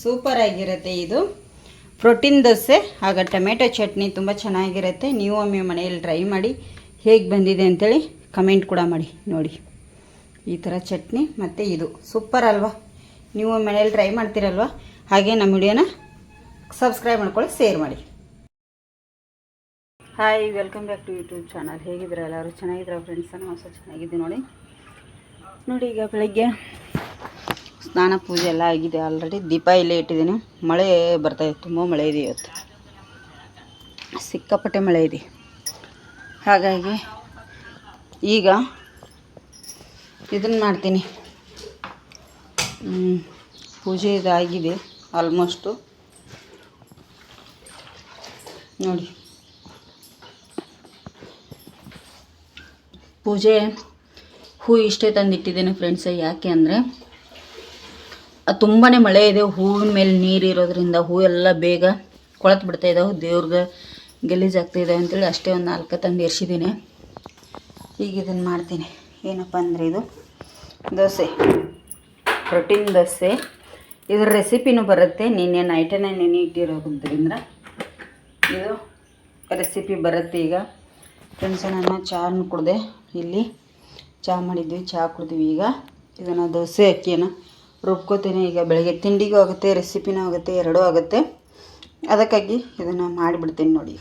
Super ಆಗಿರುತ್ತೆ ಇದು. Protein dosa, ಆಗ ಟೊಮೆಟೊ ಚಟ್ನಿ ತುಂಬ ಚೆನ್ನಾಗಿರುತ್ತೆ. ನೀವು ಒಮ್ಮೆ ಮನೆಯಲ್ಲಿ ಟ್ರೈ ಮಾಡಿ, ಹೇಗೆ ಬಂದಿದೆ ಅಂತೇಳಿ ಕಮೆಂಟ್ ಕೂಡ ಮಾಡಿ, ನೋಡಿ. ಈ ಥರ ಚಟ್ನಿ ಮತ್ತು ಇದು. ಸೂಪರ್ ಅಲ್ವಾ? ನೀವು ಮನೆಯಲ್ಲಿ ಟ್ರೈ ಮಾಡ್ತೀರಲ್ವ? ಹಾಗೆ ನಮ್ಮ ವಿಡಿಯೋನ ಸಬ್ಸ್ಕ್ರೈಬ್ ಮಾಡ್ಕೊಳ್ಳಿ, ಶೇರ್ ಮಾಡಿ. Hi welcome back to YouTube channel ಹೇಗಿದ್ದೀರಾ ಎಲ್ಲರೂ? ಚೆನ್ನಾಗಿದ್ದೀರಾ ಫ್ರೆಂಡ್ಸ್ ನಾವು ಹೊಸ ಚೆನ್ನಾಗಿದ್ದೀವಿ ನೋಡಿ. ನೋಡಿ ಈಗ ಬೆಳಗ್ಗೆ ಸ್ನಾನ ಪೂಜೆ ಎಲ್ಲ ಆಗಿದೆ ಆಲ್ರೆಡಿ ದೀಪ ಇಲ್ಲೇ ಇಟ್ಟಿದ್ದೀನಿ. ಮಳೆ ಬರ್ತಾಯಿದೆ ತುಂಬ ಮಳೆ ಇದೆ ಇವತ್ತು. ಸಿಕ್ಕಾಪಟ್ಟೆ ಮಳೆ ಇದೆ. ಹಾಗಾಗಿ ಈಗ ಇದನ್ನು ಮಾಡ್ತೀನಿ. ಪೂಜೆ ಇದಾಗಿದೆ ಆಲ್ಮೋಸ್ಟು ನೋಡಿ. ಪೂಜೆ ಹೂ ಇಷ್ಟೇ ತಂದಿಟ್ಟಿದ್ದೇನೆ ಫ್ರೆಂಡ್ಸ್ ಯಾಕೆ ಅಂದರೆ ತುಂಬಾ ಮಳೆ ಇದೆ. ಹೂವಿನ ಮೇಲೆ ನೀರು ಇರೋದ್ರಿಂದ ಹೂ ಎಲ್ಲ ಬೇಗ ಕೊಳತು ಬಿಡ್ತಾ ಇದ್ದಾವೆ ದೇವ್ರಿಗೆ ಗಲೀಜಾಗ್ತಾ ಇದ್ದಾವೆ ಅಂತೇಳಿ ಅಷ್ಟೇ ಒಂದು ನಾಲ್ಕು ತಂದು ಎರ್ಸಿದ್ದೀನಿ ಈಗ ಇದನ್ನು ಮಾಡ್ತೀನಿ. ಏನಪ್ಪ ಅಂದರೆ ಇದು? ದೋಸೆ. ಪ್ರೋಟೀನ್ ದೋಸೆ. ಇದ್ರ ರೆಸಿಪಿನೂ ಬರುತ್ತೆ. ನಿನ್ನೆ ನೈಟನ್ನೇ ನೆನೆ ಇಟ್ಟಿರೋದ್ರಿಂದ ಇದು ರೆಸಿಪಿ ಬರುತ್ತೆ ಈಗ. ಫ್ರೆಂಡ್ಸ್ ನಾನು ಚಾನು ಕುಡ್ದೆ. ಇಲ್ಲಿ ಚಹಾ ಮಾಡಿದ್ವಿ ಚಹಾ ಕುಡಿದ್ವಿ ಈಗ. ಇದನ್ನು ದೋಸೆ ಅಕ್ಕಿಯನ್ನು. ರುಬ್ಕೋತೀನಿ. ಈಗ ಬೆಳಗ್ಗೆ ತಿಂಡಿಗೂ ಆಗುತ್ತೆ ರೆಸಿಪಿನೂ ಆಗುತ್ತೆ, ಎರಡೂ ಆಗುತ್ತೆ. ಅದಕ್ಕಾಗಿ ಇದನ್ನು ಮಾಡಿಬಿಡ್ತೀನಿ ನೋಡಿ.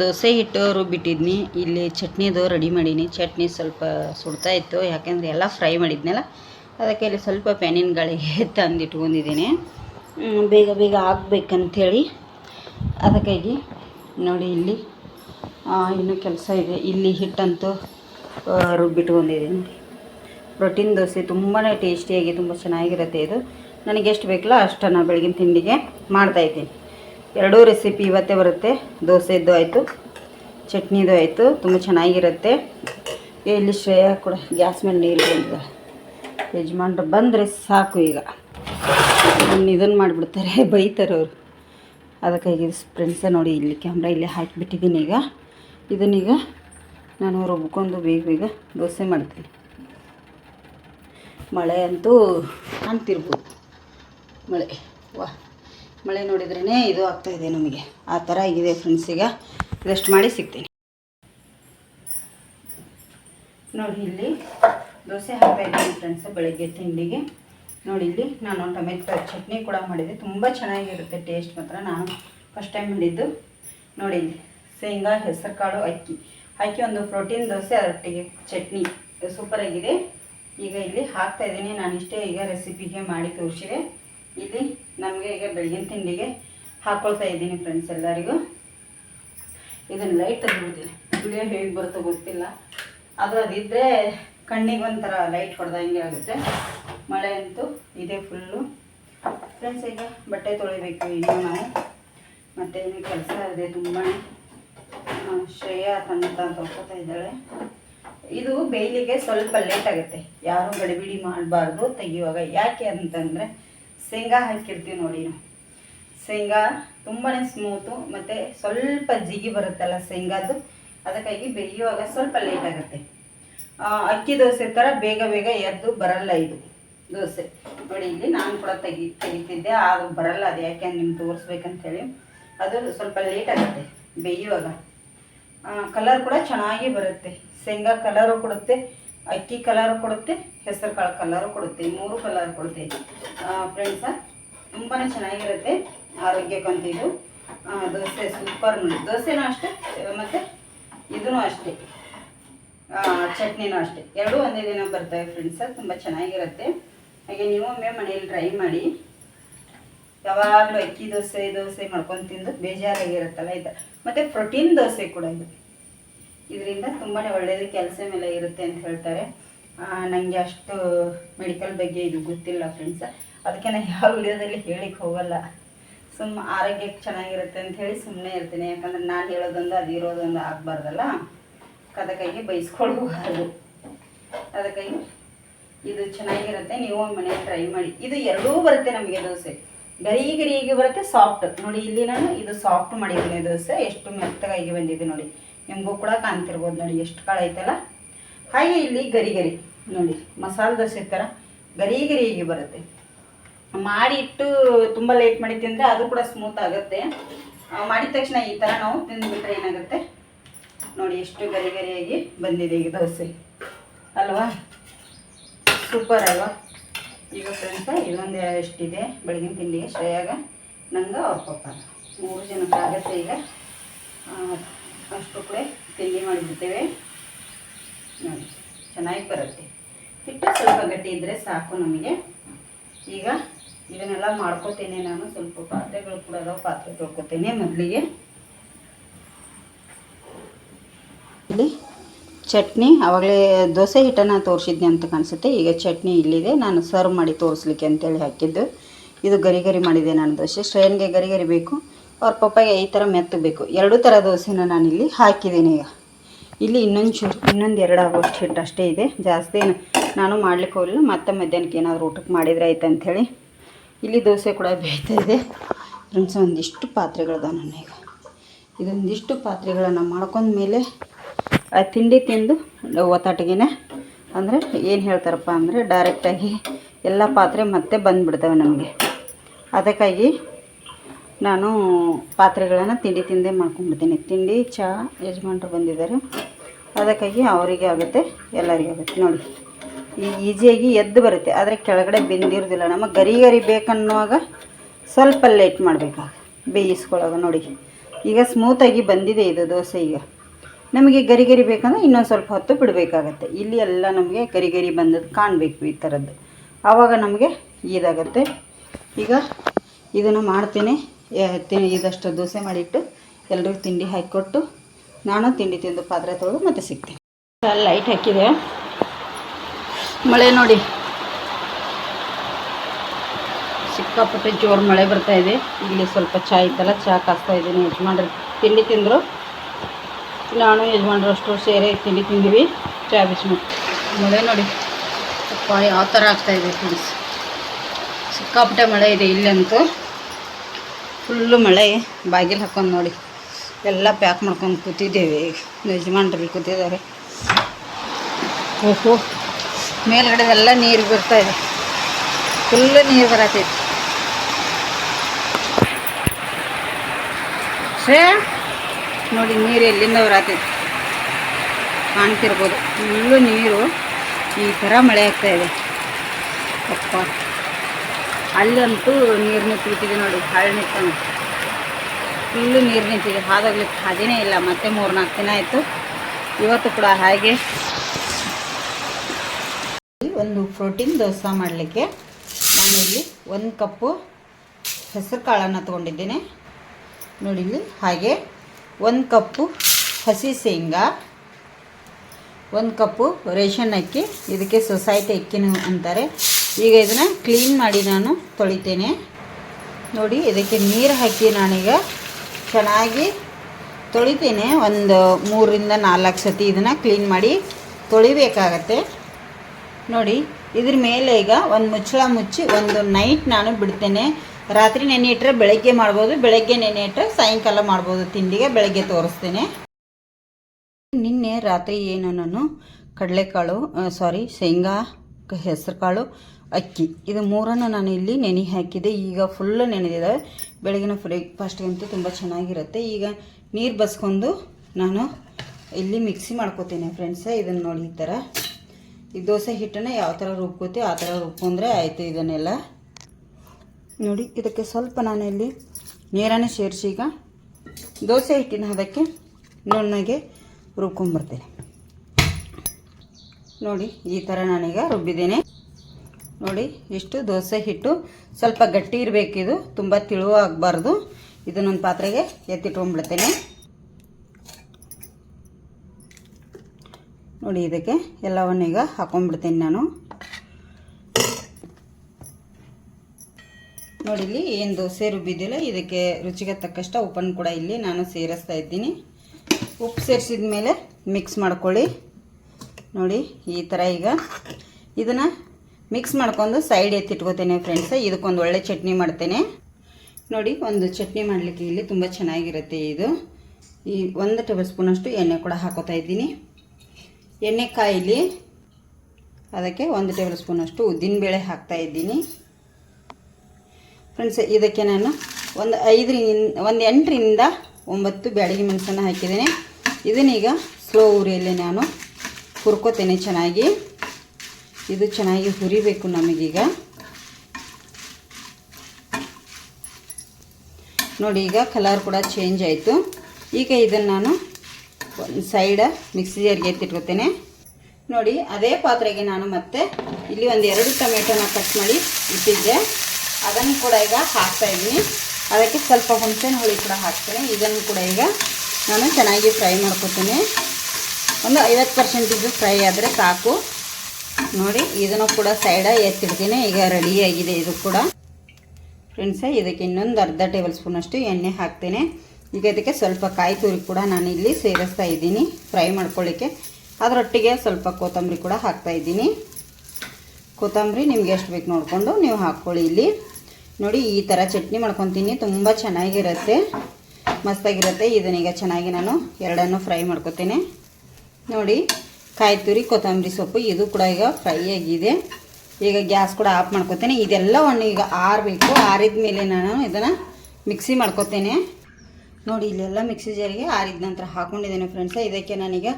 ದೋಸೆ ಹಿಟ್ಟು ರುಬ್ಬಿಟ್ಟಿದ್ನಿ. ಇಲ್ಲಿ ಚಟ್ನಿದು ರೆಡಿ ಮಾಡೀನಿ. ಚಟ್ನಿ ಸ್ವಲ್ಪ ಸುಡ್ತಾ ಇತ್ತು. ಯಾಕೆಂದರೆ ಎಲ್ಲ ಫ್ರೈ ಮಾಡಿದ್ನಲ್ಲ, ಅದಕ್ಕೆ ಇಲ್ಲಿ ಸ್ವಲ್ಪ ಪ್ಯಾನಿನ ಗಾಳಿಗೆ ತಂದಿಟ್ಕೊಂಡಿದ್ದೀನಿ ಬೇಗ ಬೇಗ ಆಗಬೇಕಂಥೇಳಿ ಅದಕ್ಕಾಗಿ ನೋಡಿ ಇಲ್ಲಿ ಇನ್ನೂ ಕೆಲಸ ಇದೆ. ಇಲ್ಲಿ ಹಿಟ್ಟಂತೂ ರುಬ್ಬಿಟ್ಕೊಂಡಿದ್ದೀನಿ. ಪ್ರೋಟೀನ್ ದೋಸೆ ತುಂಬಾ ಟೇಸ್ಟಿಯಾಗಿ ತುಂಬ ಚೆನ್ನಾಗಿರುತ್ತೆ ಇದು. ನನಗೆ ಎಷ್ಟು ಬೇಕಲ್ಲ ಅಷ್ಟನ್ನು ಬೆಳಗಿನ ತಿಂಡಿಗೆ ಮಾಡ್ತಾಯಿದ್ದೀನಿ ಎರಡೂ ರೆಸಿಪಿ ಇವತ್ತೇ ಬರುತ್ತೆ. ದೋಸೆದ್ದು ಆಯಿತು, ಚಟ್ನಿದು ಆಯಿತು, ತುಂಬ ಚೆನ್ನಾಗಿರುತ್ತೆ. ಇಲ್ಲಿ ಶ್ರೇಯ ಕೂಡ ಗ್ಯಾಸ್ ಮೇಲೆ ನೀರು ಬಂದಿದೆ ಯಜಮಾನ್ರು ಬಂದರೆ ಸಾಕು ಈಗ. ನನ್ನ ಇದನ್ನು ಮಾಡಿಬಿಡ್ತಾರೆ, ಬೈತಾರೆ ಅವರು. ಅದಕ್ಕಾಗಿ ಫ್ರೆಂಡ್ಸೇ ನೋಡಿ ಇಲ್ಲಿ ಕ್ಯಾಮ್ರಾ ಇಲ್ಲೇ ಹಾಕಿಬಿಟ್ಟಿದ್ದೀನಿ ಈಗ. ಇದನ್ನೀಗ ನಾನು ರುಬ್ಕೊಂಡು ಬೇಗ ಬೇಗ ದೋಸೆ ಮಾಡ್ತೀನಿ. ಮಳೆ ಅಂತೂ ಅಂತಿರ್ಬೋದು. ಮಳೆ. ವಾ. ಮಳೆ ನೋಡಿದ್ರೇ ಇದು ಆಗ್ತಾಯಿದೆ ನಮಗೆ. ಆ ಥರ ಇದೆ ಫ್ರೆಂಡ್ಸ್ ಈಗ ರೆಸ್ಟ್ ಮಾಡಿ ಸಿಗ್ತೀನಿ. ನೋಡಿ ಇಲ್ಲಿ ದೋಸೆ ಹಾಕಿದ್ದೀನಿ ಫ್ರೆಂಡ್ಸ್ ಬೆಳಗ್ಗೆ ತಿಂಡಿಗೆ. ನೋಡಿ ಇಲ್ಲಿ ನಾನು ಟೊಮೆಟೊ ಚಟ್ನಿ ಕೂಡ ಮಾಡಿದ್ದೆ. ತುಂಬ ಚೆನ್ನಾಗಿರುತ್ತೆ ಟೇಸ್ಟ್ ಮಾತ್ರ. ನಾನು ಫಸ್ಟ್ ಟೈಮ್ ಮಾಡಿದ್ದು. ನೋಡಿ ಇಲ್ಲಿ ಶೇಂಗಾ ಹೆಸರು ಕಾಳು ಅಕ್ಕಿ. ಅಕ್ಕಿ ಒಂದು ಪ್ರೋಟೀನ್ ದೋಸೆ, ಅದರೊಟ್ಟಿಗೆ ಚಟ್ನಿ. ಸೂಪರಾಗಿದೆ ಈಗ ಇಲ್ಲಿ ಹಾಕ್ತಾ ಇದ್ದೀನಿ. ನಾನು ಇಷ್ಟೇ ಈಗ ರೆಸಿಪಿಗೆ ಮಾಡಿ ತೋರಿಸಿದೆ. ಇಲ್ಲಿ ನಮಗೆ ಈಗ ಬೆಳಗಿನ ತಿಂಡಿಗೆ ಹಾಕ್ಕೊಳ್ತಾ ಇದ್ದೀನಿ ಫ್ರೆಂಡ್ಸ್ ಎಲ್ಲರಿಗೂ. ಇದನ್ನು ಲೈಟ್ ತೆಗೆದ್ಬಿಡ್ತೀನಿ ವಿಡಿಯೋ ಹೇಗೆ ಬರುತ್ತೋ ಗೊತ್ತಿಲ್ಲ. ಅದು ಅದಿದ್ದರೆ ಕಣ್ಣಿಗೆ ಒಂಥರ ಲೈಟ್ ಹೊಡೆದಂಗೆ ಆಗುತ್ತೆ. ಮಳೆ ಅಂತೂ ಇದೆ ಫುಲ್ಲು ಫ್ರೆಂಡ್ಸ್ ಈಗ ಬಟ್ಟೆ ತೊಳಿಬೇಕು ಇನ್ನೂ ನಾವು. ಮತ್ತು ಏನು ಕೆಲಸ ಇದೆ ತುಂಬಾ ಶ್ರೇಯಾ ತನ್ನ ತಾನು ತೊಳ್ಕೊತಾ ಇದ್ದಾಳೆ. ಇದು ಬೇಯಲಿಗೆ ಸ್ವಲ್ಪ ಲೇಟ್ ಆಗುತ್ತೆ. ಯಾರು ಗಡಿಬಿಡಿ ಮಾಡಬಾರ್ದು. ತೆಗಿಯುವಾಗ ಯಾಕೆ ಅಂತಂದರೆ ಶೇಂಗಾ ಹಾಕಿರ್ತೀವಿ ನೋಡಿ ನಾವು. ಶೇಂಗಾ ತುಂಬಾ ಸ್ಮೂತು ಮತ್ತು ಸ್ವಲ್ಪ ಜಿಗಿ ಬರುತ್ತಲ್ಲ ಶೇಂಗಾದು, ಅದಕ್ಕಾಗಿ ಬೇಯುವಾಗ ಸ್ವಲ್ಪ ಲೇಟ್ ಆಗುತ್ತೆ. ಅಕ್ಕಿ ದೋಸೆ ಥರ ಬೇಗ ಬೇಗ ಎದ್ದು ಬರಲ್ಲ ಇದು. ದೋಸೆ. ನೋಡಿ, ಇಲ್ಲಿ ನಾನು ಕೂಡ ತೆಗಿ, ತೆಗಿತಿದ್ದೆ, ಆದರೂ ಬರಲ್ಲ ಅದು. ಯಾಕೆ ನಿಮ್ಗೆ ತೋರಿಸ್ಬೇಕಂತೇಳಿ. ಅದು ಸ್ವಲ್ಪ ಲೇಟ್ ಆಗುತ್ತೆ ಬೇಯುವಾಗ. ಕಲರ್ ಕೂಡ ಚೆನ್ನಾಗಿ ಬರುತ್ತೆ. ಶೇಂಗಾ ಕಲರು ಕೊಡುತ್ತೆ, ಅಕ್ಕಿ ಕಲರು ಕೊಡುತ್ತೆ ಹೆಸರು ಕಾಳು ಕಲರು ಕೊಡುತ್ತೆ ಮೂರು ಕಲರ್ ಕೊಡುತ್ತೆ ಫ್ರೆಂಡ್ಸ ತುಂಬಾ ಚೆನ್ನಾಗಿರುತ್ತೆ ಆರೋಗ್ಯಕ್ಕಂತ ಇದು ದೋಸೆ ಸೂಪರ್ ನೋಡಿ ದೋಸೆನೂ ಅಷ್ಟೇ, ಮತ್ತು ಇದೂ ಅಷ್ಟೇ. ಚಟ್ನಿನೂ ಅಷ್ಟೇ. ಎರಡೂ ಒಂದೇ ದಿನ ಬರ್ತವೆ ಫ್ರೆಂಡ್ಸ ತುಂಬ ಚೆನ್ನಾಗಿರುತ್ತೆ. ಹಾಗೆ ನೀವು ಒಮ್ಮೆ ಮನೆಯಲ್ಲಿ ಟ್ರೈ ಮಾಡಿ. ಯಾವಾಗಲೂ ಅಕ್ಕಿ ದೋಸೆ ದೋಸೆ ಮಾಡ್ಕೊಂಡು ತಿಂದು ಬೇಜಾರಾಗಿರುತ್ತಲ್ಲ ಇದು. ಮತ್ತು ಪ್ರೋಟೀನ್ ದೋಸೆ ಕೂಡ ಇದು. ಇದರಿಂದ ತುಂಬಾ ಒಳ್ಳೆಯದು ಕೆಲಸ ಮೇಲೆ ಇರುತ್ತೆ ಅಂತ ಹೇಳ್ತಾರೆ. ನನಗೆ ಅಷ್ಟು ಮೆಡಿಕಲ್ ಬಗ್ಗೆ ಇದು ಗೊತ್ತಿಲ್ಲ ಫ್ರೆಂಡ್ಸ್ ಅದಕ್ಕೆ ನಾನು ಯಾವ ವಿಡಿಯೋದಲ್ಲಿ ಹೇಳಿಕ್ಕೆ ಹೋಗಲ್ಲ. ಸುಮ್ಮ ಆರೋಗ್ಯಕ್ಕೆ ಚೆನ್ನಾಗಿರುತ್ತೆ ಅಂತ ಹೇಳಿ ಸುಮ್ಮನೆ ಇರ್ತೀನಿ. ಯಾಕಂದ್ರೆ ನಾನು ಹೇಳೋದೊಂದು, ಅದು ಇರೋದೊಂದು ಆಗಬಾರ್ದಲ್ಲ. ಅದಕ್ಕಾಗಿ ಬೈಸ್ಕೊಳ್ಬಾರ್ದು. ಅದಕ್ಕಾಗಿ ಇದು ಚೆನ್ನಾಗಿರುತ್ತೆ. ನೀವು ಮನೆಯಲ್ಲಿ ಟ್ರೈ ಮಾಡಿ. ಇದು ಎರಡೂ ಬರುತ್ತೆ ನಮಗೆ ದೋಸೆ. ಗರಿ ಗರಿಗೆ ಬರುತ್ತೆ ಸಾಫ್ಟ್ ನೋಡಿ, ಇಲ್ಲಿ ನಾನು ಇದು ಸಾಫ್ಟ್ ಮಾಡಿದ್ದೀನಿ ದೋಸೆ. ಎಷ್ಟು ಮೆತ್ತಗಾಗಿ ಬಂದಿದೆ ನೋಡಿ. ನಿಮಗೂ ಕೂಡ ಕಾಣ್ತಿರ್ಬೋದು ನೋಡಿ, ಎಷ್ಟು ಕಾಳು ಐತಲ್ಲ? ಹಾಗೆ ಇಲ್ಲಿ ಗರಿ ಗರಿ, ನೋಡಿ, ಮಸಾಲೆ ದೋಸೆ ಥರ ಗರಿ ಬರುತ್ತೆ. ಮಾಡಿ ಇಟ್ಟು ತುಂಬ ಲೇಟ್ ಮಾಡಿ ತಿಂದರೆ ಅದು ಕೂಡ ಸ್ಮೂತ್ ಆಗುತ್ತೆ. ಮಾಡಿದ ತಕ್ಷಣ ಈ ಥರ ನಾವು ತಿಂದುಬಿಟ್ರೆ ಏನಾಗುತ್ತೆ? ನೋಡಿ, ಎಷ್ಟು ಗರಿ ಗರಿಯಾಗಿ ಬಂದಿದೆ ಈಗ ದೋಸೆ. ಅಲ್ವಾ? ಸೂಪರ್ ಅಲ್ವಾ? ಈಗ ಫ್ರೆಂಡ್ಸ ಇದೊಂದು ಎಷ್ಟಿದೆ? ಬೆಳಗಿನ ತಿಂಡಿಗೆ ಶ್ರೇಯಾಗ ನಂಗೆ ಅವ್ರ ಪಪ್ಪ. ಮೂರು ಜನಕ್ಕೆ ಆಗುತ್ತೆ ಈಗ. ಅಷ್ಟು ಕೂಡ ತಿಂಡಿ ಮಾಡಿಬಿಡ್ತೇವೆ. ನೋಡಿ, ಚೆನ್ನಾಗಿ ಬರುತ್ತೆ. ಹಿಟ್ಟು ಸ್ವಲ್ಪ ಗಟ್ಟಿ ಇದ್ದರೆ ಸಾಕು ನಮಗೆ. ಈಗ ಇದನ್ನೆಲ್ಲ ಮಾಡ್ಕೋತೇನೆ ನಾನು, ಸ್ವಲ್ಪ ಪಾತ್ರೆಗಳು ಕೂಡ ಅದಾವ, ಪಾತ್ರೆ ತೊಳ್ಕೊತೇನೆ ಮೊದಲಿಗೆ. ಇಲ್ಲಿ ಚಟ್ನಿ, ಆವಾಗಲೇ ದೋಸೆ ಹಿಟ್ಟನ್ನು ತೋರಿಸಿದ್ನಿ ಅಂತ ಕಾಣಿಸುತ್ತೆ. ಈಗ ಚಟ್ನಿ ಇಲ್ಲಿದೆ. ನಾನು ಸರ್ವ್ ಮಾಡಿ ತೋರಿಸ್ಲಿಕ್ಕೆ ಅಂತೇಳಿ ಹಾಕಿದ್ದು. ಇದು ಗರಿ ಗರಿ ಮಾಡಿದೆ ನಾನು ದೋಸೆ. ಶ್ರೇಯನ್ಗೆ ಗರಿ ಬೇಕು. ಅವ್ರ ಪಪ್ಪಾಗೆ ಈ ಥರ ಮೆತ್ತಬೇಕು. ಎರಡು ಥರ ದೋಸೆನ ನಾನಿಲ್ಲಿ ಹಾಕಿದ್ದೀನಿ ಈಗ. ಇಲ್ಲಿ ಇನ್ನೊಂದು ಚೂರು ಇನ್ನೊಂದು ಎರಡು ಆಗೋಷ್ಟು ಹಿಟ್ಟು ಅಷ್ಟೇ ಇದೆ. ಜಾಸ್ತಿ ನಾನು ಮಾಡ್ಲಿಕ್ಕೆ ಹೋಗಲಿಲ್ಲ. ಮತ್ತೆ ಮಧ್ಯಾಹ್ನಕ್ಕೆ ಏನಾದರೂ ಊಟಕ್ಕೆ ಮಾಡಿದ್ರೆ ಆಯ್ತು ಅಂಥೇಳಿ ಇಲ್ಲಿ ದೋಸೆ ಕೂಡ ಬೇಯ್ತಾ ಇದೆ. ಫ್ರೆಂಡ್ಸ್, ಒಂದಿಷ್ಟು ಪಾತ್ರೆಗಳದ ನಾನು ಈಗ. ಇದೊಂದಿಷ್ಟು ಪಾತ್ರೆಗಳನ್ನು ಮಾಡ್ಕೊಂಡ್ಮೇಲೆ ಆ ತಿಂಡಿ ತಿಂದು ಒತ್ತಾಟಿಗೆನೆ ಅಂದರೆ ಏನು ಹೇಳ್ತಾರಪ್ಪ ಅಂದರೆ ಡೈರೆಕ್ಟಾಗಿ ಎಲ್ಲ ಪಾತ್ರೆ ಮತ್ತೆ ಬಂದುಬಿಡ್ತವೆ ನಮಗೆ. ಅದಕ್ಕಾಗಿ ನಾನು ಪಾತ್ರೆಗಳನ್ನು ತಿಂಡಿ ತಿಂದೇ ಮಾಡ್ಕೊಂಡ್ಬಿಡ್ತೀನಿ. ತಿಂಡಿ ಚಹಾ ಯಜಮಾನ್ರು ಬಂದಿದ್ದಾರೆ. ಅದಕ್ಕಾಗಿ ಅವರಿಗೆ ಆಗುತ್ತೆ, ಎಲ್ಲರಿಗೆ ಆಗುತ್ತೆ. ನೋಡಿ, ಈ ಈಸಿಯಾಗಿ ಎದ್ದು ಬರುತ್ತೆ. ಆದರೆ ಕೆಳಗಡೆ ಬೆಂದಿರೋದಿಲ್ಲ. ನಮಗೆ ಗರಿ ಗರಿ ಬೇಕನ್ನುವಾಗ ಸ್ವಲ್ಪ ಲೇಟ್ ಮಾಡಬೇಕಾಗ ಬೇಯಿಸ್ಕೊಳ್ಳೋದು ನೋಡಿ. ಈಗ ಸ್ಮೂತಾಗಿ ಬಂದಿದೆ ಇದು ದೋಸೆ ಈಗ. ನಮಗೆ ಗರಿ ಗರಿ ಬೇಕಂದ್ರೆ ಇನ್ನೊಂದು ಸ್ವಲ್ಪ ಹೊತ್ತು ಬಿಡಬೇಕಾಗತ್ತೆ. ಇಲ್ಲಿ ಎಲ್ಲ ನಮಗೆ ಗರಿ ಗರಿ ಬಂದದ್ದು ಕಾಣಬೇಕು ಈ ಥರದ್ದು. ಆವಾಗ ನಮಗೆ ಇದಾಗುತ್ತೆ. ಈಗ ಇದನ್ನು ಮಾಡ್ತೀನಿ. ಇದಷ್ಟು ದೋಸೆ ಮಾಡಿಟ್ಟು ಎಲ್ರಿಗೂ ತಿಂಡಿ ಹಾಕಿಕೊಟ್ಟು ನಾನು ತಿಂಡಿ ತಿಂದು ಪಾತ್ರೆ ತೊಳೆದು ಮತ್ತೆ ಸಿಗ್ತೀನಿ. ಲೈಟ್ ಹಾಕಿದೆ. ಮಳೆ ನೋಡಿ. ಸಿಕ್ಕಾಪಟ್ಟೆ ಜೋರು ಮಳೆ ಬರ್ತಾ ಇದೆ. ಇಲ್ಲಿ ಸ್ವಲ್ಪ ಚಹಾ ಇತ್ತಲ್ಲ ಚಹಾ ಕಾಸ್ತಾ ಇದ್ದೀನಿ ಯಜಮಾನ್ರು. ತಿಂಡಿ ತಿಂದರು. ನಾನು ಯಜಮಾನ್ರು ಅಷ್ಟು ಸೇರಿ ತಿಂಡಿ ತಿಂದಿವಿ. ಚಹಾ ಮಾಡಿ ಮಳೆ ನೋಡಿ. ಅಪ್ಪ ಯಾವ ಥರ ಆಗ್ತಾಯಿದೆ ಫ್ರೆಂಡ್ಸ್ ಸಿಕ್ಕಾಪಟ್ಟೆ ಮಳೆ ಇದೆ ಇಲ್ಲಂತೂ. ಫುಲ್ಲು ಮಳೆ, ಬಾಗಿಲು ಹಾಕೊಂಡು ನೋಡಿ. ಎಲ್ಲ ಪ್ಯಾಕ್ ಮಾಡ್ಕೊಂಡು ಕೂತಿದ್ದೇವೆ ಯಜಮಾನ್ರಲ್ಲಿ ಕೂತಿದ್ದಾರೆ. ಓಹೋ ಮೇಲ್ಗಡೆ ಎಲ್ಲ ನೀರು ಬರ್ತಾ ಇದೆ. ಫುಲ್ಲು ನೀರು ಬರತೈತಿ. ಶ್ರೇ ನೋಡಿ ನೀರು ಎಲ್ಲಿಂದ ಬರತೈತಿ. ಕಾಣ್ತಿರ್ಬೋದು. ಫುಲ್ಲು ನೀರು ಈ ಥರ ಮಳೆ ಆಗ್ತಾಯಿದೆ ಅಪ್ಪ. ಅಲ್ಲಂತೂ ನೀರು ನಿಂತಿದೆ ನೋಡಿ ಹಾಳು ನಿಂತು ಫುಲ್ಲು ನೀರು ನಿಂತಿದೆ. ಹಾದೋಗ್ಲಿಕ್ಕೆ ಹಾದಿನೇ ಇಲ್ಲ. ಮತ್ತೆ ಮೂರು ನಾಲ್ಕು ದಿನ ಆಯಿತು. ಇವತ್ತು ಕೂಡ ಹಾಗೆ. ಒಂದು ಪ್ರೋಟೀನ್ ದೋಸೆ ಮಾಡಲಿಕ್ಕೆ ನಾನಿಲ್ಲಿ ಒಂದು ಕಪ್ಪು ಹೆಸರು ಕಾಳನ್ನು ತೊಗೊಂಡಿದ್ದೇನೆ. ನೋಡಿ ಇಲ್ಲಿ ಹಾಗೆ ಒಂದು ಕಪ್ಪು ಹಸಿ ಶೇಂಗಾ, ಒಂದು ಕಪ್ಪು ರೇಷನ್ ಅಕ್ಕಿ, ಇದಕ್ಕೆ ಸೊಸೈಟಿ ಅಕ್ಕಿನೂ ಅಂತಾರೆ. ಈಗ ಇದನ್ನು ಕ್ಲೀನ್ ಮಾಡಿ ನಾನು ತೊಳಿತೇನೆ. ನೋಡಿ, ಇದಕ್ಕೆ ನೀರು ಹಾಕಿ ನಾನೀಗ ಚೆನ್ನಾಗಿ ತೊಳಿತೇನೆ. ಒಂದು ಮೂರರಿಂದ ನಾಲ್ಕು ಸತಿ ಇದನ್ನು ಕ್ಲೀನ್ ಮಾಡಿ ತೊಳಿಬೇಕಾಗತ್ತೆ. ನೋಡಿ, ಇದ್ರ ಮೇಲೆ ಈಗ ಒಂದು ಮುಚ್ಚಳ ಮುಚ್ಚಿ ಒಂದು ನೈಟ್ ನಾನು ಬಿಡ್ತೇನೆ. ರಾತ್ರಿ ನೆನೆ ಇಟ್ಟರೆ ಬೆಳಗ್ಗೆ ಮಾಡ್ಬೋದು, ಬೆಳಗ್ಗೆ ನೆನೆ ಇಟ್ಟರೆ ಸಾಯಂಕಾಲ ಮಾಡ್ಬೋದು. ತಿಂಡಿಗೆ ಬೆಳಗ್ಗೆ ತೋರಿಸ್ತೇನೆ. ನಿನ್ನೆ ರಾತ್ರಿ ಏನು ನಾನು ಕಡಲೆಕಾಳು ಸಾರಿ ಶೇಂಗಾ ಹೆಸರು ಕಾಳು ಅಕ್ಕಿ. ಇದು ಮೂರನ್ನು ನಾನು ಇಲ್ಲಿ ನೆನೆ ಹಾಕಿದೆ. ಈಗ ಫುಲ್ಲು ನೆನೆದಿದೆ. ಬೆಳಗಿನ ಬ್ರೇಕ್ಫಾಸ್ಟ್ಗಂತೂ ತುಂಬ ಚೆನ್ನಾಗಿರುತ್ತೆ. ಈಗ ನೀರು ಬಸ್ಕೊಂಡು ನಾನು ಇಲ್ಲಿ ಮಿಕ್ಸಿ ಮಾಡ್ಕೋತೀನಿ ಫ್ರೆಂಡ್ಸ ಇದನ್ನು ನೋಡಿ ಈ ಥರ ಈ ದೋಸೆ ಹಿಟ್ಟನ್ನು ಯಾವ ಥರ ರುಬ್ಕೋತೀವಿ ಆ ಥರ ರುಬ್ಕೊಂಡ್ರೆ ಆಯಿತು ಇದನ್ನೆಲ್ಲ. ನೋಡಿ, ಇದಕ್ಕೆ ಸ್ವಲ್ಪ ನಾನು ಇಲ್ಲಿ ನೀರನ್ನು ಸೇರಿಸಿ ಈಗ ದೋಸೆ ಹಿಟ್ಟಿನ ಹದಕ್ಕೆ ನುಣ್ಣಗೆ ರುಬ್ಕೊಂಬರ್ತೇನೆ ನೋಡಿ, ಈ ಥರ ನಾನೀಗ ರುಬ್ಬಿದ್ದೇನೆ. ನೋಡಿ, ಇಷ್ಟು ದೋಸೆ ಹಿಟ್ಟು. ಸ್ವಲ್ಪ ಗಟ್ಟಿ ಇರಬೇಕಿದು ತುಂಬ ತಿಳುವ ಆಗಬಾರ್ದು. ಇದನ್ನೊಂದು ಪಾತ್ರೆಗೆ ಎತ್ತಿಟ್ಕೊಂಡ್ಬಿಡ್ತೇನೆ ನೋಡಿ, ಇದಕ್ಕೆ ಎಲ್ಲವನ್ನು ಎಲ್ಲವನ್ನೀಗ ಹಾಕೊಂಡ್ಬಿಡ್ತೀನಿ ನಾನು. ನೋಡಿ, ಇಲ್ಲಿ ಏನು ದೋಸೆ ರುಬ್ಬಿದ್ದಿಲ್ಲ, ಇದಕ್ಕೆ ರುಚಿಗೆ ತಕ್ಕಷ್ಟು ಉಪ್ಪನ್ನು ಕೂಡ ಇಲ್ಲಿ ನಾನು ಸೇರಿಸ್ತಾ ಇದ್ದೀನಿ. ಉಪ್ಪು ಸೇರಿಸಿದ ಮೇಲೆ ಮಿಕ್ಸ್ ಮಾಡ್ಕೊಳ್ಳಿ. ನೋಡಿ, ಈ ಥರ ಈಗ. ಇದನ್ನು ಮಿಕ್ಸ್ ಮಾಡ್ಕೊಂಡು ಸೈಡ್ ಎತ್ತಿಟ್ಕೋತೇನೆ ಫ್ರೆಂಡ್ಸ್ ಇದಕ್ಕೊಂದು ಒಳ್ಳೆ ಚಟ್ನಿ ಮಾಡ್ತೇನೆ. ನೋಡಿ, ಒಂದು ಚಟ್ನಿ ಮಾಡಲಿಕ್ಕೆ ಇಲ್ಲಿ ತುಂಬ ಚೆನ್ನಾಗಿರುತ್ತೆ ಇದು. ಈ ಒಂದು ಟೇಬಲ್ ಸ್ಪೂನಷ್ಟು ಎಣ್ಣೆ ಕೂಡ ಹಾಕೋತಾ ಇದ್ದೀನಿ. ಎಣ್ಣೆ ಕಾಯಿಲಿ ಅದಕ್ಕೆ ಒಂದು ಟೇಬಲ್ ಸ್ಪೂನಷ್ಟು ಉದ್ದಿನಬೇಳೆ ಹಾಕ್ತಾ ಇದ್ದೀನಿ. ಫ್ರೆಂಡ್ಸ್ ಇದಕ್ಕೆ ನಾನು ಒಂದು ಐದರಿಂದ, ಒಂದು ಎಂಟರಿಂದ ಒಂಬತ್ತು ಬ್ಯಾಡಗಿ ಮೆಣಸನ್ನು ಹಾಕಿದ್ದೇನೆ. ಇದನ್ನೀಗ ಸ್ಲೋ ಉರಿಯಲ್ಲಿ ನಾನು ಹುರ್ಕೋತೇನೆ ಚೆನ್ನಾಗಿ. ಇದು ಚೆನ್ನಾಗಿ ಹುರಿಬೇಕು ನಮಗೀಗ. ನೋಡಿ, ಈಗ ಕಲರ್ ಕೂಡ ಚೇಂಜ್ ಆಯಿತು. ಈಗ ಇದನ್ನು ನಾನು ಒಂದು ಸೈಡ ಮಿಕ್ಸಿ ಜಾರ್ಗೆ ಎತ್ತಿಟ್ಕೊತೇನೆ. ನೋಡಿ, ಅದೇ ಪಾತ್ರೆಗೆ ನಾನು ಮತ್ತೆ ಇಲ್ಲಿ ಒಂದು ಎರಡು ಟೊಮೆಟೊನ ಕಟ್ ಮಾಡಿ ಇಟ್ಟಿದ್ದೆ. ಅದನ್ನು ಕೂಡ ಈಗ ಹಾಕ್ತಾ ಇದ್ದೀನಿ. ಅದಕ್ಕೆ ಸ್ವಲ್ಪ ಹುಣಸೆನ ಹುಳಿ ಕೂಡ ಹಾಕ್ತೇನೆ. ಇದನ್ನು ಕೂಡ ಈಗ ನಾನು ಚೆನ್ನಾಗಿ ಫ್ರೈ ಮಾಡ್ಕೊತೀನಿ. ಒಂದು ಐವತ್ತು ಇದು ಫ್ರೈ ಆದರೆ ಸಾಕು. ನೋಡಿ, ಇದನ್ನು ಕೂಡ ಸೈಡ ಎತ್ತಿಡ್ತೀನಿ. ಈಗ ರೆಡಿಯಾಗಿದೆ ಇದು ಕೂಡ. ಫ್ರೆಂಡ್ಸ ಇದಕ್ಕೆ ಇನ್ನೊಂದು ಅರ್ಧ ಟೇಬಲ್ ಸ್ಪೂನಷ್ಟು ಎಣ್ಣೆ ಹಾಕ್ತೇನೆ. ಈಗ ಇದಕ್ಕೆ ಸ್ವಲ್ಪ ಕಾಯಿ ತುರಿ ಕೂಡ ನಾನು ಇಲ್ಲಿ ಸೇರಿಸ್ತಾ ಇದ್ದೀನಿ. ಫ್ರೈ ಮಾಡ್ಕೊಳ್ಳಿಕ್ಕೆ. ಅದರೊಟ್ಟಿಗೆ ಸ್ವಲ್ಪ ಕೊತ್ತಂಬರಿ ಕೂಡ ಹಾಕ್ತಾ ಇದ್ದೀನಿ. ಕೊತ್ತಂಬರಿ ನಿಮ್ಗೆ ಎಷ್ಟು ಬೇಕು ನೋಡಿಕೊಂಡು ನೀವು ಹಾಕ್ಕೊಳ್ಳಿ ಇಲ್ಲಿ. ನೋಡಿ, ಈ ಥರ ಚಟ್ನಿ ಮಾಡ್ಕೊತೀನಿ. ತುಂಬ ಚೆನ್ನಾಗಿರುತ್ತೆ. ಮಸ್ತಾಗಿರುತ್ತೆ. ಇದನ್ನೀಗ ಚೆನ್ನಾಗಿ ನಾನು ಎರಡನ್ನು ಫ್ರೈ ಮಾಡ್ಕೊತೀನಿ. ನೋಡಿ ಕಾಯಿ ತುರಿ, ಕೊತ್ತಂಬರಿ ಸೊಪ್ಪು, ಇದು ಕೂಡ ಈಗ ಫ್ರೈ ಆಗಿದೆ. ಈಗ ಗ್ಯಾಸ್ ಕೂಡ ಆಫ್ ಮಾಡ್ಕೊತೇನೆ. ಇದೆಲ್ಲವನ್ನು ಈಗ ಆರಬೇಕು. ಆರಿದ ಮೇಲೆ ನಾನು ಇದನ್ನು ಮಿಕ್ಸಿ ಮಾಡ್ಕೊತೇನೆ. ನೋಡಿ, ಇಲ್ಲೆಲ್ಲ ಮಿಕ್ಸಿ ಜಾರಿಗೆ ಆರಿದ ನಂತರ ಹಾಕೊಂಡಿದ್ದೇನೆ ಫ್ರೆಂಡ್ಸ ಇದಕ್ಕೆ ನಾನೀಗ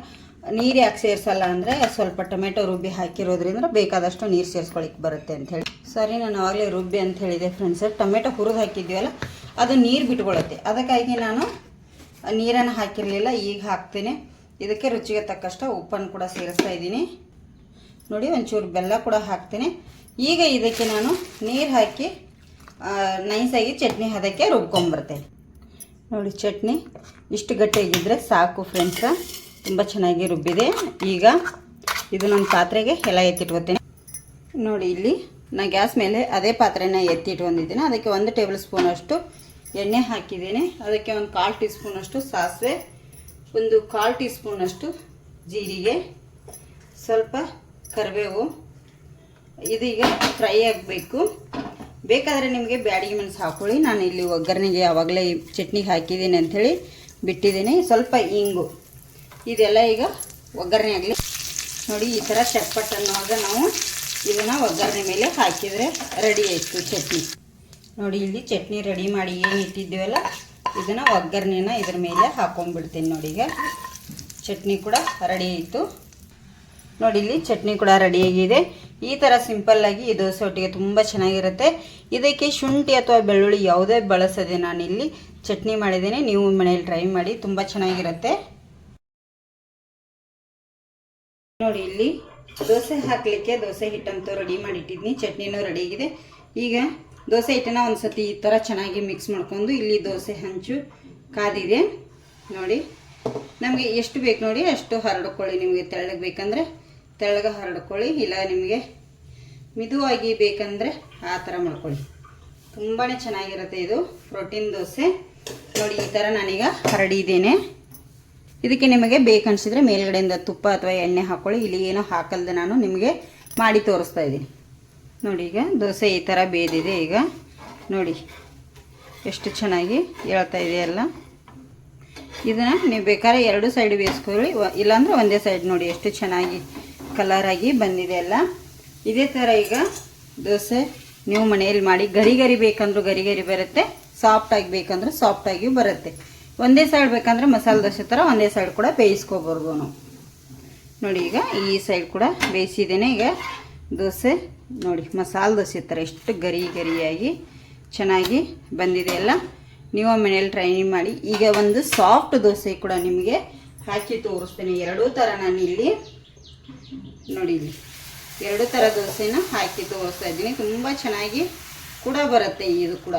ನೀರು ಯಾಕೆ ಸೇರಿಸಲ್ಲ ಅಂದರೆ ಸ್ವಲ್ಪ ಟೊಮೆಟೊ ರುಬ್ಬಿ ಹಾಕಿರೋದ್ರಿಂದ ಬೇಕಾದಷ್ಟು ನೀರು ಸೇರಿಸ್ಕೊಳಕ್ಕೆ ಬರುತ್ತೆ ಅಂಥೇಳಿ ಸರಿ, ನಾನು ಆಗಲೇ ರುಬ್ಬಿ ಅಂತ ಹೇಳಿದೆ ಫ್ರೆಂಡ್ಸ್ ಟೊಮೆಟೊ ಹುರಿದು ಹಾಕಿದ್ವಲ್ಲ ಅದು ನೀರು ಬಿಟ್ಕೊಳ್ಳುತ್ತೆ ಅದಕ್ಕಾಗಿ ನಾನು ನೀರನ್ನು ಹಾಕಿರಲಿಲ್ಲ, ಈಗ ಹಾಕ್ತೇನೆ. ಇದಕ್ಕೆ ರುಚಿಗೆ ತಕ್ಕಷ್ಟು ಉಪ್ಪನ್ನು ಕೂಡ ಸೇರಿಸ್ತಾ ಇದ್ದೀನಿ. ನೋಡಿ, ಒಂಚೂರು ಬೆಲ್ಲ ಕೂಡ ಹಾಕ್ತೀನಿ. ಈಗ ಇದಕ್ಕೆ ನಾನು ನೀರು ಹಾಕಿ ನೈಸಾಗಿ ಚಟ್ನಿ ಹದಕ್ಕೆ ರುಬ್ಕೊಂಬರ್ತೇನೆ ನೋಡಿ, ಚಟ್ನಿ ಇಷ್ಟು ಗಟ್ಟಿಯಾಗಿದ್ದರೆ ಸಾಕು ಫ್ರೆಂಡ್ಸ ತುಂಬ ಚೆನ್ನಾಗಿ ರುಬ್ಬಿದೆ. ಈಗ ಇದು ನನ್ನ ಪಾತ್ರೆಗೆ ಎಲ್ಲ ಎತ್ತಿಟ್ಕೋತೇನೆ. ನೋಡಿ, ಇಲ್ಲಿ ನಾನು ಗ್ಯಾಸ್ ಮೇಲೆ ಅದೇ ಪಾತ್ರೆನ ಎತ್ತಿಟ್ಕೊಂಡಿದ್ದೀನಿ. ಅದಕ್ಕೆ ಒಂದು ಟೇಬಲ್ ಸ್ಪೂನಷ್ಟು ಎಣ್ಣೆ ಹಾಕಿದ್ದೀನಿ. ಅದಕ್ಕೆ ಒಂದು ಕಾಲು ಟೀ ಸ್ಪೂನಷ್ಟು ಸಾಸಿವೆ. ಒಂದು ಕಾಲು ಟೀ ಸ್ಪೂನಷ್ಟು ಜೀರಿಗೆ, ಸ್ವಲ್ಪ ಕರಿಬೇವು. ಇದೀಗ ಫ್ರೈ ಆಗಬೇಕು. ಬೇಕಾದರೆ ನಿಮಗೆ ಬ್ಯಾಡಿಗೆ ಮೆಣಸು ಹಾಕ್ಕೊಳ್ಳಿ ನಾನು ಇಲ್ಲಿ ಒಗ್ಗರಣೆಗೆ ಯಾವಾಗಲೇ ಚಟ್ನಿಗೆ ಹಾಕಿದ್ದೀನಿ ಅಂಥೇಳಿ ಬಿಟ್ಟಿದ್ದೀನಿ. ಸ್ವಲ್ಪ ಇಂಗು. ಇದೆಲ್ಲ ಈಗ ಒಗ್ಗರಣೆ ಆಗಲಿ. ನೋಡಿ, ಈ ಥರ ಚಟ್ಪಟ್ ಅನ್ನುವಾಗ ನಾವು ಇದನ್ನು ಒಗ್ಗರಣೆ ಮೇಲೆ ಹಾಕಿದರೆ ರೆಡಿ ಆಯಿತು ಚಟ್ನಿ. ನೋಡಿ, ಇಲ್ಲಿ ಚಟ್ನಿ ರೆಡಿ ಮಾಡಿ ಏನು ಇಟ್ಟಿದ್ದೀವಲ್ಲ ಇದನ್ನು ಒಗ್ಗರಣೆನ ಇದ್ರ ಮೇಲೆ ಹಾಕೊಂಡ್ಬಿಡ್ತೀನಿ ನೋಡಿ ಈಗ. ಚಟ್ನಿ ಕೂಡ ರೆಡಿ ಆಯಿತು. ನೋಡಿ ಇಲ್ಲಿ ಚಟ್ನಿ ಕೂಡ ರೆಡಿಯಾಗಿದೆ ಈ ಥರ ಸಿಂಪಲ್ಲಾಗಿ ಈ ದೋಸೆ ಒಟ್ಟಿಗೆ ತುಂಬ ಚೆನ್ನಾಗಿರುತ್ತೆ. ಇದಕ್ಕೆ ಶುಂಠಿ ಅಥವಾ ಬೆಳ್ಳುಳ್ಳಿ ಯಾವುದೇ ಬಳಸದೆ ಇಲ್ಲಿ ಚಟ್ನಿ ಮಾಡಿದ್ದೀನಿ. ನೀವು ಮನೇಲಿ ಟ್ರೈ ಮಾಡಿ, ತುಂಬ ಚೆನ್ನಾಗಿರುತ್ತೆ. ನೋಡಿ ಇಲ್ಲಿ ದೋಸೆ ಹಾಕಲಿಕ್ಕೆ ದೋಸೆ ಹಿಟ್ಟಂತೂ ರೆಡಿ ಮಾಡಿಟ್ಟಿದ್ದೀನಿ. ಚಟ್ನಿನೂ ರೆಡಿ ಆಗಿದೆ. ಈಗ ದೋಸೆ ಹಿಟ್ಟನ್ನ ಒಂದು ಸತಿ ಈ ಥರ ಚೆನ್ನಾಗಿ ಮಿಕ್ಸ್ ಮಾಡ್ಕೊಂಡು ಇಲ್ಲಿ ದೋಸೆ ಹಂಚು, ಕಾದಿದೆ. ನೋಡಿ, ನಮಗೆ ಎಷ್ಟು ಬೇಕು ನೋಡಿ, ಅಷ್ಟು ಹರಡ್ಕೊಳ್ಳಿ ನಿಮಗೆ ತೆಳ್ಳಗೆ ಬೇಕಂದರೆ. ತೆಳ್ಳಗೆ ಹರಡ್ಕೊಳ್ಳಿ, ಇಲ್ಲ ನಿಮಗೆ ಮಿದುವಾಗಿ ಬೇಕಂದರೆ ಆ ಥರ ಮಾಡ್ಕೊಳ್ಳಿ. ತುಂಬಾ ಚೆನ್ನಾಗಿರುತ್ತೆ ಇದು ಪ್ರೋಟೀನ್ ದೋಸೆ. ನೋಡಿ, ಈ ಥರ ನಾನೀಗ ಹರಡಿದ್ದೇನೆ. ಇದಕ್ಕೆ ನಿಮಗೆ ಬೇಕನ್ಸಿದ್ರೆ ಮೇಲ್ಗಡೆಯಿಂದ ತುಪ್ಪ ಅಥವಾ ಎಣ್ಣೆ ಹಾಕ್ಕೊಳ್ಳಿ ಇಲ್ಲಿ ಏನೋ ಹಾಕಲ್ದೆ ನಾನು ನಿಮಗೆ ಮಾಡಿ ತೋರಿಸ್ತಾ ಇದ್ದೀನಿ. ನೋಡಿ ಈಗ, ದೋಸೆ ಈ ಥರ ಬೇದಿದೆ ಈಗ. ನೋಡಿ, ಎಷ್ಟು ಚೆನ್ನಾಗಿ ಹೇಳ್ತಾ ಇದೆ ಎಲ್ಲ. ಇದನ್ನು ನೀವು ಬೇಕಾದ್ರೆ ಎರಡು ಸೈಡ್ ಬೇಯಿಸ್ಕೊಳ್ಳಿ. ಇಲ್ಲಾಂದ್ರೆ ಒಂದೇ ಸೈಡ್ ನೋಡಿ ಎಷ್ಟು ಚೆನ್ನಾಗಿ ಕಲರಾಗಿ ಬಂದಿದೆ ಎಲ್ಲ. ಇದೇ ಥರ ಈಗ ದೋಸೆ ನೀವು ಮನೆಯಲ್ಲಿ ಮಾಡಿ, ಗರಿ ಗರಿ ಬೇಕಂದ್ರೂ ಗರಿ ಗರಿ ಬರುತ್ತೆ ಸಾಫ್ಟ್ ಆಗಿ ಬೇಕಂದ್ರೆ ಸಾಫ್ಟ್ ಆಗಿಯೂ ಬರುತ್ತೆ. ಒಂದೇ ಸೈಡ್ ಬೇಕಂದ್ರೆ ಮಸಾಲೆ ದೋಸೆ ಥರ ಒಂದೇ ಸೈಡ್ ಕೂಡ ಬೇಯಿಸ್ಕೊಬಾರ್ದು ನಾವು. ನೋಡಿ ಈಗ ಈ ಸೈಡ್ ಕೂಡ ಬೇಯಿಸಿದ್ದೇನೆ ಈಗ ದೋಸೆ. ನೋಡಿ, ಮಸಾಲೆ ದೋಸೆ ಥರ ಎಷ್ಟು ಗರಿ ಗರಿಯಾಗಿ ಚೆನ್ನಾಗಿ ಬಂದಿದೆ ಎಲ್ಲ ನೀವು ಮನೇಲಿ ಟ್ರೈ ಮಾಡಿ. ಈಗ ಒಂದು ಸಾಫ್ಟ್ ದೋಸೆ ಕೂಡ ನಿಮಗೆ ಹಾಕಿ ತೋರಿಸ್ತೇನೆ. ಎರಡೂ ಥರ ನಾನು ಇಲ್ಲಿ ನೋಡಿ ಇಲ್ಲಿ. ಎರಡು ಥರ ದೋಸೆನ ಹಾಕಿ ತೋರಿಸ್ತಾ ಇದ್ದೀನಿ. ತುಂಬ ಚೆನ್ನಾಗಿ ಕೂಡ ಬರುತ್ತೆ ಇದು ಕೂಡ.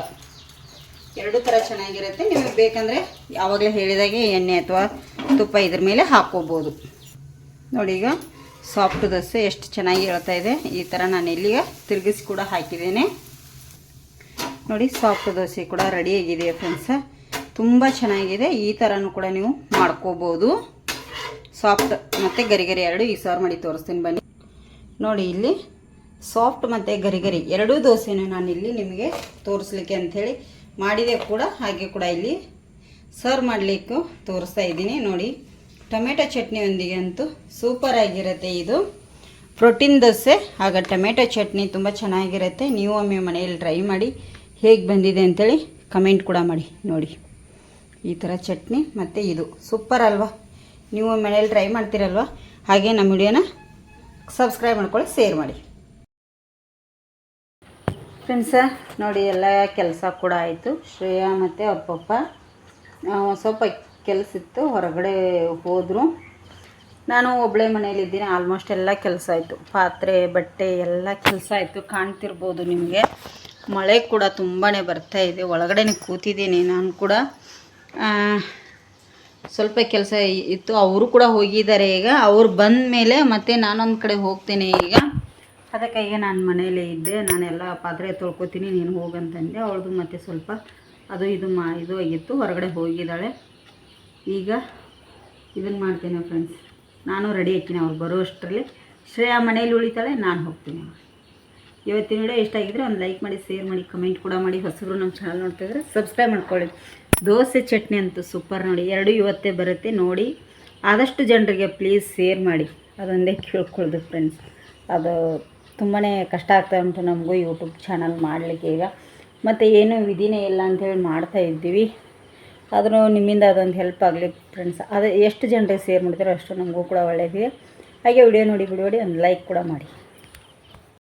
ಎರಡು ಥರ ಚೆನ್ನಾಗಿರುತ್ತೆ. ನಿಮಗೆ ಬೇಕಂದರೆ ಯಾವಾಗಲೇ ಹೇಳಿದಾಗೆ ಎಣ್ಣೆ ಅಥವಾ ತುಪ್ಪ ಇದ್ರ ಮೇಲೆ ಹಾಕ್ಕೋಬೋದು. ನೋಡಿ ಈಗ ಸಾಫ್ಟ್ ದೋಸೆ ಎಷ್ಟು ಚೆನ್ನಾಗಿ ಹೇಳ್ತಾ ಇದೆ. ಈ ಥರ ನಾನು ಇಲ್ಲಿಗೆ ತಿರುಗಿಸಿ ಕೂಡ ಹಾಕಿದ್ದೇನೆ. ನೋಡಿ ಸಾಫ್ಟ್ ದೋಸೆ ಕೂಡ ರೆಡಿಯಾಗಿದೆ ಫ್ರೆಂಡ್ಸ ತುಂಬ ಚೆನ್ನಾಗಿದೆ. ಈ ಥರನೂ ಕೂಡ ನೀವು ಮಾಡ್ಕೋಬೋದು. ಸಾಫ್ಟ್ ಮತ್ತು ಗರಿಗರಿ ಗರಿ ಎರಡು ಈ ಸಾರು ಮಾಡಿ ತೋರಿಸ್ತೀನಿ ಬನ್ನಿ. ನೋಡಿ, ಇಲ್ಲಿ ಸಾಫ್ಟ್ ಮತ್ತು ಗರಿಗರಿ ಗರಿ ಎರಡೂ ದೋಸೆನ ನಾನಿಲ್ಲಿ ನಿಮಗೆ ತೋರಿಸ್ಲಿಕ್ಕೆ ಅಂಥೇಳಿ ಮಾಡಿದೆ ಕೂಡ, ಹಾಗೆ ಕೂಡ ಇಲ್ಲಿ ಸರ್ವ್ ಮಾಡಲಿಕ್ಕೂ ತೋರಿಸ್ತಾ ಇದ್ದೀನಿ. ನೋಡಿ ಟೊಮೆಟೊ ಚಟ್ನಿಯೊಂದಿಗೆ ಅಂತೂ ಸೂಪರ್ ಆಗಿರುತ್ತೆ ಇದು. ಪ್ರೋಟೀನ್ ದೋಸೆ, ಆಗ ಟೊಮೆಟೊ ಚಟ್ನಿ ತುಂಬ ಚೆನ್ನಾಗಿರುತ್ತೆ. ನೀವು ಒಮ್ಮೆ ಮನೆಯಲ್ಲಿ ಟ್ರೈ ಮಾಡಿ ಹೇಗೆ ಬಂದಿದೆ ಅಂತೇಳಿ ಕಮೆಂಟ್ ಕೂಡ ಮಾಡಿ, ನೋಡಿ. ಈ ಥರ ಚಟ್ನಿ ಮತ್ತು ಇದು ಸೂಪರ್ ಅಲ್ವಾ? ನೀವು ಮನೆಯಲ್ಲಿ ಟ್ರೈ ಮಾಡ್ತೀರಲ್ವ? ಹಾಗೆ ನಮ್ಮ ವಿಡಿಯೋನ ಸಬ್ಸ್ಕ್ರೈಬ್ ಮಾಡ್ಕೊಳ್ಳಿ ಶೇರ್ ಮಾಡಿ. ಫ್ರೆಂಡ್ಸ ನೋಡಿ, ಎಲ್ಲ ಕೆಲಸ ಕೂಡ ಆಯಿತು. ಶ್ರೇಯಾ ಮತ್ತು ಅಪ್ಪಪ್ಪ ಪಪ್ಪ. ಸ್ವಲ್ಪ ಕೆಲಸ ಇತ್ತು, ಹೊರಗಡೆ ಹೋದರು. ನಾನು ಒಬ್ಬಳೇ ಮನೇಲಿದ್ದೀನಿ ಆಲ್ಮೋಸ್ಟ್ ಎಲ್ಲ ಕೆಲಸ ಆಯಿತು. ಪಾತ್ರೆ, ಬಟ್ಟೆ ಎಲ್ಲ ಕೆಲಸ ಆಯಿತು, ಕಾಣ್ತಿರ್ಬೋದು ನಿಮಗೆ. ಮಳೆ ಕೂಡ ತುಂಬಾ ಬರ್ತಾ ಇದೆ, ಒಳಗಡೆನೆ ಕೂತಿದ್ದೀನಿ ನಾನು ಕೂಡ. ಸ್ವಲ್ಪ ಕೆಲಸ ಇತ್ತು, ಅವರು ಕೂಡ ಹೋಗಿದ್ದಾರೆ ಈಗ. ಅವ್ರು ಬಂದ ಮೇಲೆ ಮತ್ತೆ ನಾನೊಂದು ಕಡೆ ಹೋಗ್ತೇನೆ ಈಗ. ಅದಕ್ಕಾಗಿ ನಾನು ಮನೇಲೇ ಇದ್ದೆ, ನಾನೆಲ್ಲ ಪಾತ್ರೆ ತೊಳ್ಕೊತೀನಿ, ನೀನು ಹೋಗಂತಂದೆ ಅವಳದು ಮತ್ತೆ ಸ್ವಲ್ಪ ಅದು ಇದು ಮಾ, ಇದು ಆಗಿತ್ತು, ಹೊರಗಡೆ ಹೋಗಿದ್ದಾಳೆ. ಈಗ ಇದನ್ನು ಮಾಡ್ತೇನೆ ಫ್ರೆಂಡ್ಸ್ ನಾನು ರೆಡಿ ಹಾಕಿನಿ ಅವ್ರು ಬರೋ ಅಷ್ಟರಲ್ಲಿ. ಶ್ರೇಯಾ ಮನೇಲಿ ಉಳಿತಾಳೆ, ನಾನು ಹೋಗ್ತೀನಿ ಇವತ್ತಿನ ವಿಡಿಯೋ ಇಷ್ಟ ಆಗಿದ್ರೆ ಒಂದು ಲೈಕ್ ಮಾಡಿ ಶೇರ್ ಮಾಡಿ ಕಮೆಂಟ್ ಕೂಡ ಮಾಡಿ. ಹೊಸಬ್ರು ನಮ್ಮ ಚಾನಲ್ ನೋಡ್ತಿದ್ರೆ ಸಬ್ಸ್ಕ್ರೈಬ್ ಮಾಡ್ಕೊಳ್ಳಿ. ದೋಸೆ ಚಟ್ನಿ ಅಂತೂ ಸೂಪರ್ ನೋಡಿ. ಎರಡು ಇವತ್ತೇ ಬರುತ್ತೆ, ನೋಡಿ. ಆದಷ್ಟು ಜನರಿಗೆ ಪ್ಲೀಸ್ ಶೇರ್ ಮಾಡಿ. ಅದೊಂದೇ ಕೇಳ್ಕೊಳ್ದು ಫ್ರೆಂಡ್ಸ್ ಅದು ತುಂಬಾ ಕಷ್ಟ ಆಗ್ತಾ ಉಂಟು ನಮಗೂ ಯೂಟ್ಯೂಬ್ ಚಾನಲ್ ಮಾಡಲಿಕ್ಕೆ ಈಗ. ಮತ್ತು ಏನೂ ವಿಧಿನೇ ಇಲ್ಲ ಅಂಥೇಳಿ ಮಾಡ್ತಾ ಇದ್ದೀವಿ. ಆದರೂ ನಿಮ್ಮಿಂದ ಅದೊಂದು ಹೆಲ್ಪ್ ಆಗಲಿ ಫ್ರೆಂಡ್ಸ್ ಅದು ಎಷ್ಟು ಜನರಿಗೆ ಶೇರ್ ಮಾಡಿದ್ರೆ ಅಷ್ಟು ನಮಗೂ ಕೂಡ ಒಳ್ಳೆಯದಿದೆ ಹಾಗೆ ವಿಡಿಯೋ ನೋಡಿ ಬಿಡಬೇಡಿ ಒಂದು ಲೈಕ್ ಕೂಡ ಮಾಡಿ.